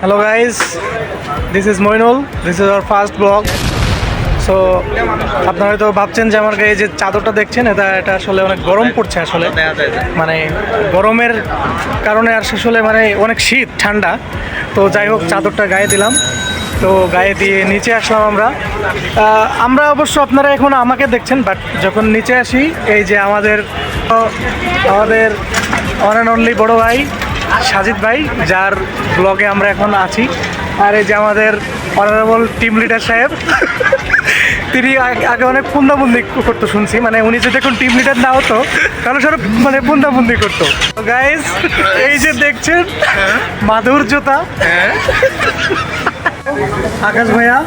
Hello guys this is Mainul this is our first blog so আপনারা হয়তো ভাবছেন যে আমার গায়ে যে চাদরটা দেখছেন, এটা এটা আসলে অনেক গরম পড়ছে আসলে। মানে গরমের কারণে আর আসলে মানে অনেক শীত, ঠান্ডা। তো যাই হোক, চাদরটা গায়ে দিলাম। তো গায়ে দিয়ে নিচে আসলাম আমরা। আমরা অবশ্য আপনারা এখন আমাকে দেখছেন বাট যখন নিচে আসি, এই যে আমাদের আমাদের অন অ্যান্ড অনলি বড় ভাই সাজিদ ভাই, যার ব্লগে আমরা এখন আছি। আর এই যে আমাদের অনারেবল টিম লিডার সাহেব, তিনি আগে অনেক পুন্দাবন্দি করতো শুনছি। মানে উনি যদি এখন টিম লিডার না হতো, তাহলে সব মানে পুন্দাবন্দি করতো। গাইজ এই যে দেখছেন মাধুর্যতা আকাশ ভাইয়া,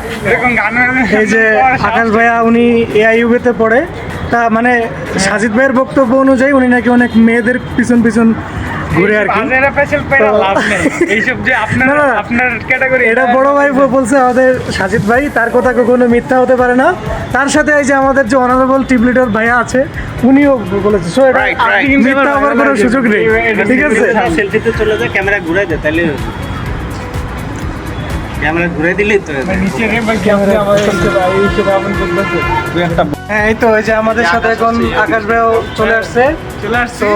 এই যে আকাশ ভাইয়া, উনি এআইইউবিতে পড়ে। তা মানে সাজিদ ভাইয়ের বক্তব্য অনুযায়ী উনি নাকি অনেক মেয়েদের পিছন পিছন ঘুরে আর কি। এটা বড় ভাই বলছে আমাদের সাজিদ ভাই তার কথা কখনো মিথ্যা হতে পারে না। তার সাথে এই যে আমাদের যে অনারেবল টিম লিডার ভাইয়া আছে উনিও বলেছে। সো এটা Right, right. মিথ্যা হওয়ার কোনো সুযোগ নেই। ঠিক আছে? সেলফিতে চলে যায় ক্যামেরা ঘুরে দে তাহলে ক্যামেরা ঘুরে দিলেই তো হ্যাঁ এই তো ওই যে আমাদের সাথে এখন আকাশ ভাইও চলে আসছে। চলে আসছে। তো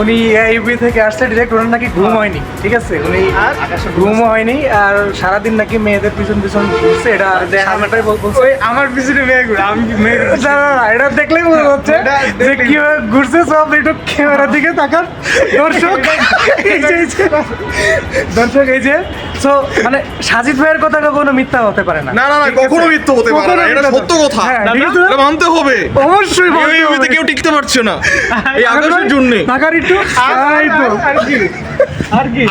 উনি ইউবি থেকে আসছে ডিরেক্ট ওনার নাকি ঘুম হয়নি ঠিক আছে? উনি হয়নি আর সারাদিন নাকি মেয়েদের পিছন পিছন ঘুরছে এটা সামনেটাই বলছে। আমার পিছনে মেয়ে ঘুরে আমি মেয়ে না, না, না, এটা দেখলেই বোঝা যাচ্ছে যে কীভাবে ঘুরছে সব একটু ক্যামেরার দিকে তাকান। দর্শক এই যে দর্শক এই যে। তো মানে সাজিদ ভাইয়ের কথা কখনো মিথ্যা হতে পারে না। না না না কখনো মিথ্যে হতে পারে না এটা সত্য কথা। হ্যাঁ? এটা মানতে হবে। অবশ্যই এই মানতে হবে। কেউ টিকতে পারছে না। এই জন্য। একটু আর কি। আর কি।